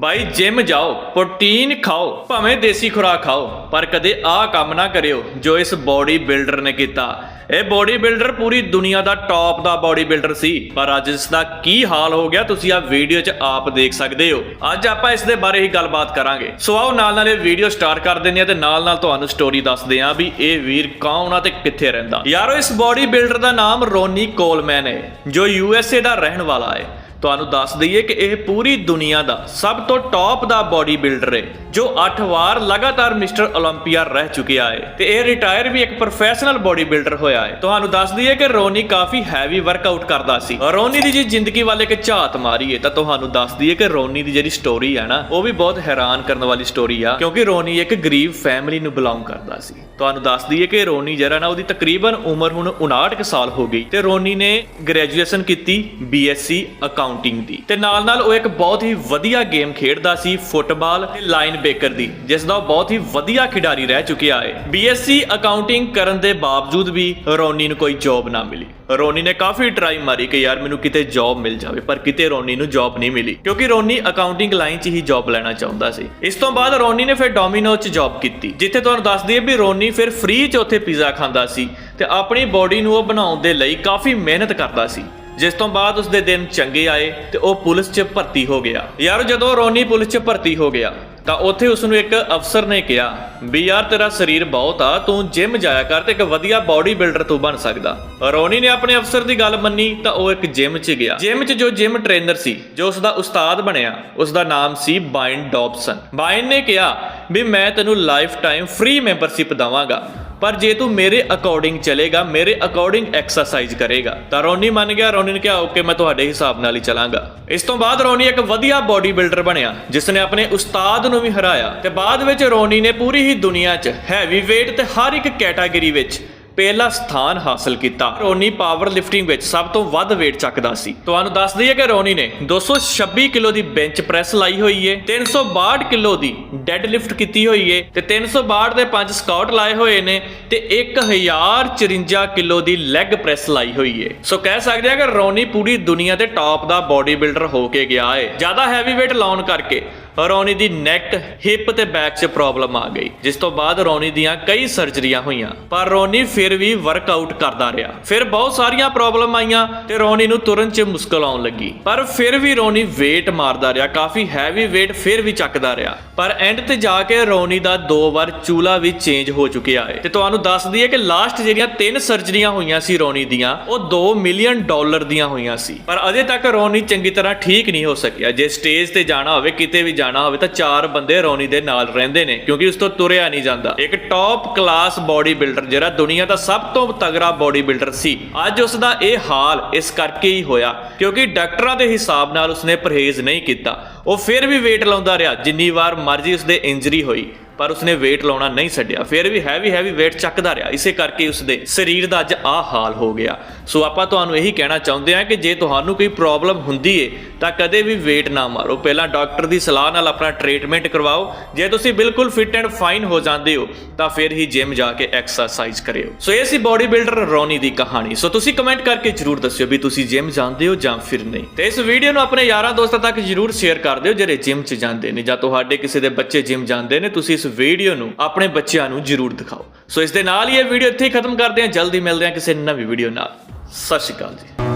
ਬਾਈ gym ਜਾਓ, protein ਖਾਓ, ਭਾਵੇਂ ਦੇਸੀ ਖੁਰਾਕ ਖਾਓ, ਪਰ ਕਦੇ ਆਹ ਕੰਮ ਨਾ ਕਰਿਓ ਜੋ ਇਸ ਬਾਡੀ ਬਿਲਡਰ ਨੇ ਕੀਤਾ। ਇਹ ਬਾਡੀ ਬਿਲਡਰ ਪੂਰੀ ਦੁਨੀਆ ਦਾ ਟੌਪ ਦਾ ਬਾਡੀ ਬਿਲਡਰ ਸੀ, ਪਰ ਅੱਜ ਇਸ ਦਾ ਕੀ ਹਾਲ ਹੋ ਗਿਆ ਤੁਸੀਂ ਆ ਵੀਡੀਓ 'ਚ ਆਪ ਦੇਖ ਸਕਦੇ ਹੋ। ਅੱਜ ਆਪਾਂ ਇਸ ਦੇ ਬਾਰੇ ਹੀ ਗੱਲਬਾਤ ਕਰਾਂਗੇ। ਸੋ ਆਓ ਨਾਲ ਨਾਲ ਇਹ ਵੀਡੀਓ ਸਟਾਰਟ ਕਰ ਦਿੰਦੇ ਆ ਤੇ ਨਾਲ ਨਾਲ ਤੁਹਾਨੂੰ ਸਟੋਰੀ ਦੱਸਦੇ ਆ ਵੀ ਇਹ ਵੀਰ ਕੌਣ ਆ ਤੇ ਕਿੱਥੇ ਰਹਿੰਦਾ। ਯਾਰੋ, ਇਸ ਬਾਡੀ ਬਿਲਡਰ ਦਾ ਨਾਮ ਰੋਨੀ ਕੋਲਮੈਨ ਹੈ, ਜੋ ਯੂ ਐਸ ਏ ਦਾ ਰਹਿਣ ਵਾਲਾ ਹੈ। ਤੁਹਾਨੂੰ ਦੱਸ ਦਈਏ ਕਿ ਇਹ ਪੂਰੀ ਦੁਨੀਆ ਦਾ ਸਭ ਤੋਂ ਟੌਪ ਦਾ ਬੋਡੀ ਬਿਲਡਰ ਹੈ, ਜੋ 8 ਵਾਰ ਲਗਾਤਾਰ ਮਿਸਟਰ 올림픽ਆ ਰਹਿ ਚੁੱਕਿਆ ਹੈ ਤੇ ਇਹ ਰਿਟਾਇਰ ਵੀ ਇੱਕ ਪ੍ਰੋਫੈਸ਼ਨਲ ਬੋਡੀ ਬਿਲਡਰ ਹੋਇਆ ਹੈ। ਤੁਹਾਨੂੰ ਦੱਸ ਦਈਏ ਕਿ ਰੋਨੀ ਕਾਫੀ ਹੈਵੀ ਵਰਕਆਊਟ ਕਰਦਾ ਸੀ। ਰੋਨੀ ਦੀ ਜੀ ਜ਼ਿੰਦਗੀ ਵਾਲੇ ਇੱਕ ਝਾਤ ਮਾਰੀ ਹੈ, ਤਾਂ ਤੁਹਾਨੂੰ ਦੱਸ ਦਈਏ ਕਿ ਰੋਨੀ ਦੀ ਜਿਹੜੀ ਸਟੋਰੀ ਹੈ ਨਾ, ਉਹ ਵੀ ਬਹੁਤ ਹੈਰਾਨ ਕਰਨ ਵਾਲੀ ਸਟੋਰੀ ਆ, ਕਿਉਂਕਿ ਰੋਨੀ ਇੱਕ ਗਰੀਬ ਫੈਮਿਲੀ ਨੂੰ ਬਿਲੋਂਗ ਕਰਦਾ ਸੀ। ਤੁਹਾਨੂੰ ਦੱਸ ਦਈਏ ਕਿ ਰੋਨੀ ਜਿਹੜਾ ਨਾ, ਉਹਦੀ ਤਕਰੀਬਨ ਉਮਰ ਹੁਣ 59 ਸਾਲ ਹੋ ਗਈ ਤੇ ਰੋਨੀ ਨੇ ਗ੍ਰੈਜੂਏਸ਼ਨ ਕੀਤੀ ਬੀਐਸਸੀ ਅਕਾਊਂਟ ਅਕਾਊਂਟਿੰਗ ਦੀ। ਤੇ ਨਾਲ ਨਾਲ ਉਹ ਇੱਕ ਬਹੁਤ ਹੀ ਵਧੀਆ ਗੇਮ ਖੇਡਦਾ ਸੀ ਫੁੱਟਬਾਲ ਤੇ ਲਾਈਨ ਬੇਕਰ ਦੀ, ਜਿਸ ਦਾ ਉਹ ਬਹੁਤ ਹੀ ਵਧੀਆ ਖਿਡਾਰੀ ਰਹਿ ਚੁੱਕਿਆ ਹੈ। ਬੀਐਸਸੀ ਅਕਾਊਂਟਿੰਗ ਕਰਨ ਦੇ ਬਾਵਜੂਦ ਵੀ ਰੋਨੀ ਨੂੰ ਕੋਈ ਜੌਬ ਨਾ ਮਿਲੀ। ਰੋਨੀ ਨੇ ਕਾਫੀ ਟਰਾਈ ਮਾਰੀ ਕਿ ਯਾਰ ਮੈਨੂੰ ਕਿਤੇ ਜੌਬ ਮਿਲ ਜਾਵੇ, ਪਰ ਕਿਤੇ ਰੋਨੀ ਨੂੰ ਜੌਬ ਨਹੀਂ ਮਿਲੀ, ਕਿਉਂਕਿ ਰੋਨੀ ਅਕਾਊਂਟਿੰਗ ਲਾਈਨ 'ਚ ਹੀ ਜੌਬ ਲੈਣਾ ਚਾਹੁੰਦਾ ਸੀ। ਇਸ ਤੋਂ ਬਾਅਦ ਰੋਨੀ ਨੇ ਫਿਰ ਡੋਮਿਨੋ 'ਚ ਜੌਬ ਕੀਤੀ, ਜਿੱਥੇ ਤੁਹਾਨੂੰ ਦੱਸ ਦਈਏ ਵੀ ਰੋਨੀ ਫਿਰ ਫ੍ਰੀ 'ਚ ਉੱਥੇ ਪੀਜ਼ਾ ਖਾਂਦਾ ਸੀ ਤੇ ਆਪਣੀ ਬੋਡੀ ਨੂੰ ਉਹ ਬਣਾਉਣ ਦੇ ਲਈ ਕਾਫੀ ਮਿਹਨਤ ਕਰਦਾ ਸੀ। ਜਿਸ ਤੋਂ ਬਾਅਦ ਉਸ ਦੇ ਦਿਨ ਚੰਗੇ ਆਏ ਤੇ ਉਹ ਪੁਲਿਸ 'ਚ ਭਰਤੀ ਹੋ ਗਿਆ। ਯਾਰ, ਜਦੋਂ ਰੋਨੀ ਪੁਲਿਸ 'ਚ ਭਰਤੀ ਹੋ ਗਿਆ, ਤਾਂ ਉੱਥੇ ਉਸ ਨੂੰ ਇੱਕ ਅਫਸਰ ਨੇ ਕਿਹਾ ਵੀ, ਯਾਰ, ਤੇਰਾ ਸਰੀਰ ਬਹੁਤ ਆ, ਤੂੰ ਜਿਮ ਜਾਇਆ ਕਰ ਤੇ ਇੱਕ ਵਧੀਆ ਬਾਡੀ ਬਿਲਡਰ ਤੂੰ ਬਣ ਸਕਦਾ। ਰੋਨੀ ਨੇ ਆਪਣੇ ਅਫਸਰ ਦੀ ਗੱਲ ਮੰਨੀ ਤਾਂ ਉਹ ਇੱਕ ਜਿਮ 'ਚ ਗਿਆ। ਜਿਮ 'ਚ ਜੋ ਜਿਮ ਟ੍ਰੇਨਰ ਸੀ, ਜੋ ਉਸ ਦਾ ਉਸਤਾਦ ਬਣਿਆ ਉਸ ਦਾ ਨਾਮ ਸੀ ਬਾਇਨ ਡੌਬਸਨ। ਬਾਇਨ ਨੇ ਕਿਹਾ ਵੀ, ਮੈਂ ਤੈਨੂੰ ਲਾਈਫ ਟਾਈਮ ਫ੍ਰੀ ਮੈਂਬਰਸ਼ਿਪ ਦਵਾਂਗਾ। ਪਰ ਜੇ ਤੂੰ ਮੇਰੇ ਅਕੋਰਡਿੰਗ ਚਲੇਗਾ, ਮੇਰੇ ਅਕੋਰਡਿੰਗ ਐਕਸਰਸਾਈਜ਼ ਕਰੇਗਾ, ਤਾਂ ਰੋਨੀ ਮੰਨ ਗਿਆ, ਰੋਨੀ ਨੇ ਕਿਹਾ ਓਕੇ ਮੈਂ ਤੁਹਾਡੇ ਹਿਸਾਬ ਨਾਲ ਹੀ ਚਲਾਂਗਾ। ਇਸ ਤੋਂ ਬਾਅਦ ਰੋਨੀ ਇੱਕ ਵਧੀਆ ਬਾਡੀ ਬਿਲਡਰ ਬਣਿਆ ਜਿਸ ਨੇ ਆਪਣੇ ਉਸਤਾਦ ਨੂੰ ਵੀ ਹਰਾਇਆ, ਤੇ ਬਾਅਦ ਵਿੱਚ ਰੋਨੀ ਨੇ ਪੂਰੀ ਹੀ ਦੁਨੀਆ 'ਚ ਹੈਵੀ weight ਤੇ ਹਰ ਇੱਕ ਕੈਟਾਗਰੀ ਵਿੱਚ ਪਹਿਲਾ ਸਥਾਨ ਹਾਸਲ ਕੀਤਾ। ਰੋਨੀ ਪਾਵਰ ਲਿਫਟਿੰਗ ਵਿੱਚ ਸਭ ਤੋਂ ਵੱਧ weight ਚੱਕਦਾ ਸੀ। ਤੁਹਾਨੂੰ ਦੱਸ ਦਈਏ ਕਿ ਰੋਨੀ ਨੇ 226 ਕਿਲੋ ਦੀ ਬੈਂਚ ਪ੍ਰੈਸ ਲਾਈ ਹੋਈ ਏ 362 ਕਿਲੋ ਦੀ ਡੈੱਡ ਲਿਫਟ ਕੀਤੀ ਹੋਈ ਏ ਤੇ 362 ਦੇ 5 ਸਕਾਟ ਲਾਏ ਹੋਏ ਨੇ ਤੇ 1054 ਕਿਲੋ ਦੀ ਲੈਗ ਪ੍ਰੈਸ ਲਾਈ ਹੋਈ ਏ। ਸੋ ਕਹਿ ਸਕਦੇ ਆ ਕਿ ਰੋਨੀ ਪੂਰੀ ਦੁਨੀਆ ਦੇ ਟਾਪ ਦਾ ਬਾਡੀ ਬਿਲਡਰ ਹੋ ਕੇ ਗਿਆ ਏ। ਜ਼ਿਆਦਾ ਹੈਵੀ weight ਲਾਉਣ ਕਰਕੇ ਰੋਨੀ ਦੀ ਨੈਕ ਹਿਪ ਤੇ ਬੈਕ 'ਚ ਪ੍ਰੋਬਲਮ ਆ ਗਈ। ਜਿਸ ਤੋਂ ਬਾਅਦ ਰੋਨੀ ਦੀਆਂ ਕਈ ਸਰਜਰੀਆਂ ਹੋਈਆਂ। ਪਰ ਰੋਨੀ ਫਿਰ ਵੀ ਵਰਕਆਊਟ ਕਰਦਾ ਰਿਹਾ। ਫਿਰ ਬਹੁਤ ਸਾਰੀਆਂ ਪ੍ਰੋਬਲਮ ਆਈਆਂ ਤੇ ਰੋਨੀ ਨੂੰ ਤੁਰਨ 'ਚ ਮੁਸ਼ਕਲ ਆਉਣ ਲੱਗੀ। ਪਰ ਫਿਰ ਵੀ ਰੋਨੀ weight ਮਾਰਦਾ ਰਿਹਾ। ਕਾਫੀ ਹੈਵੀ weight ਫਿਰ ਵੀ ਚੱਕਦਾ ਰਿਹਾ। ਪਰ ਐਂਡ ਤੇ ਜਾ ਕੇ ਰੋਨੀ ਦਾ ਦੋ ਵਾਰ ਚੂਲਾ ਵੀ ਚੇਂਜ ਹੋ ਚੁੱਕਿਆ ਹੈ ਤੇ ਤੁਹਾਨੂੰ ਦੱਸ ਦਈਏ ਕਿ ਲਾਸਟ ਜਿਹੜੀਆਂ ਤਿੰਨ ਸਰਜਰੀਆਂ ਹੋਈਆਂ ਸੀ ਰੋਨੀ ਦੀਆਂ, ਉਹ 2 ਮਿਲੀਅਨ ਡਾਲਰ ਦੀਆਂ ਹੋਈਆਂ ਸੀ। ਪਰ ਅਜੇ ਤੱਕ ਰੋਨੀ ਚੰਗੀ ਤਰ੍ਹਾਂ ਠੀਕ ਨਹੀਂ ਹੋ ਸਕਿਆ। ਜੇ ਸਟੇਜ ਤੇ ਜਾਣਾ ਹੋਵੇ, ਕਿਤੇ ਵੀ ਜਾਣਾ ਹੋਵੇ ਤਾਂ ਚਾਰ ਬੰਦੇ ਰੋਨੀ ਦੇ ਨਾਲ ਰਹਿੰਦੇ ਨੇ, ਕਿਉਂਕਿ ਉਸ ਤੋਂ ਤੁਰਿਆ ਨਹੀਂ ਜਾਂਦਾ। ਇੱਕ ਟੌਪ ਕਲਾਸ ਬਾਡੀ ਬਿਲਡਰ ਜਿਹੜਾ ਦੁਨੀਆ ਦਾ ਸਭ ਤੋਂ ਤਗੜਾ ਬਾਡੀ ਬਿਲਡਰ ਸੀ। ਅੱਜ ਉਸ ਦਾ ਇਹ ਹਾਲ ਇਸ ਕਰਕੇ ਹੀ ਹੋਇਆ, ਕਿਉਂਕਿ ਡਾਕਟਰਾਂ ਦੇ ਹਿਸਾਬ ਨਾਲ ਉਸਨੇ ਪਰਹੇਜ਼ ਨਹੀਂ ਕੀਤਾ। ਉਹ ਫਿਰ ਵੀ weight ਲਾਉਂਦਾ ਰਿਹਾ, ਜਿੰਨੀ ਵਾਰ ਮਰਜ਼ੀ ਉਸਦੇ ਇੰਜਰੀ ਹੋਈ। ਪਰ ਉਸਨੇ weight ਲਾਉਣਾ ਨਹੀਂ ਛੱਡਿਆ। ਫਿਰ ਵੀ ਹੈਵੀ ਹੈਵੀ weight ਚੱਕਦਾ ਰਿਹਾ। ਇਸੇ ਕਰਕੇ ਉਸਦੇ ਸਰੀਰ ਦਾ ਅੱਜ ਆਹ ਹਾਲ ਹੋ ਗਿਆ। ਸੋ ਆਪਾਂ ਤੁਹਾਨੂੰ ਇਹੀ ਕਹਿਣਾ ਚਾਹੁੰਦੇ ਹਾਂ ਕਿ ਜੇ ਤੁਹਾਨੂੰ ਕੋਈ ਪ੍ਰੋਬਲਮ ਹੁੰਦੀ ਏ, ਤਾਂ ਕਦੇ ਵੀ weight ਨਾ ਮਾਰੋ। ਪਹਿਲਾਂ ਡਾਕਟਰ ਦੀ ਸਲਾਹ ਨਾਲ ਆਪਣਾ ਟ੍ਰੀਟਮੈਂਟ ਕਰਵਾਓ। ਜੇ ਤੁਸੀਂ ਬਿਲਕੁਲ ਫਿਟ ਐਂਡ ਫਾਈਨ ਹੋ ਜਾਂਦੇ ਹੋ, ਤਾਂ ਫਿਰ ਹੀ ਜਿਮ ਜਾ ਕੇ ਐਕਸਰਸਾਈਜ਼ ਕਰਿਓ। ਸੋ ਇਹ ਸੀ ਬਾਡੀ ਬਿਲਡਰ ਰੋਨੀ ਦੀ ਕਹਾਣੀ। ਸੋ ਤੁਸੀਂ ਕਮੈਂਟ ਕਰਕੇ ਜਰੂਰ ਦੱਸਿਓ ਵੀ ਤੁਸੀਂ ਜਿਮ ਜਾਂਦੇ ਹੋ ਜਾਂ ਫਿਰ ਨਹੀਂ। ਤੇ ਇਸ ਵੀਡੀਓ ਨੂੰ ਆਪਣੇ ਯਾਰਾਂ ਦੋਸਤਾਂ ਤੱਕ ਜਰੂਰ ਸ਼ੇਅਰ ਕਰ ਦਿਓ ਜਿਹੜੇ ਜਿਮ 'ਚ ਜਾਂਦੇ ਨੇ ਜਾਂ ਤੁਹਾਡੇ ਕਿਸੇ ਦੇ ਬੱਚੇ ਜਿਮ ਜਾਂਦੇ ਨੇ। ਤੁਸੀਂ ਇਸ ਵੀਡੀਓ ਨੂੰ ਆਪਣੇ ਬੱਚਿਆਂ ਨੂੰ ਜਰੂਰ ਦਿਖਾਓ। ਸੋ ਇਸ ਦੇ ਨਾਲ ਹੀ ਇਹ ਵੀਡੀਓ ਇੱਥੇ ਹੀ ਖਤਮ ਕਰਦੇ ਹਾਂ। ਜਲਦੀ ਮਿਲਦੇ ਹਾਂ ਕਿਸੇ ਨਵੀਂ ਵੀਡੀਓ ਨਾਲ। ਸਤਿ ਸ਼੍ਰੀ ਅਕਾਲ ਜੀ।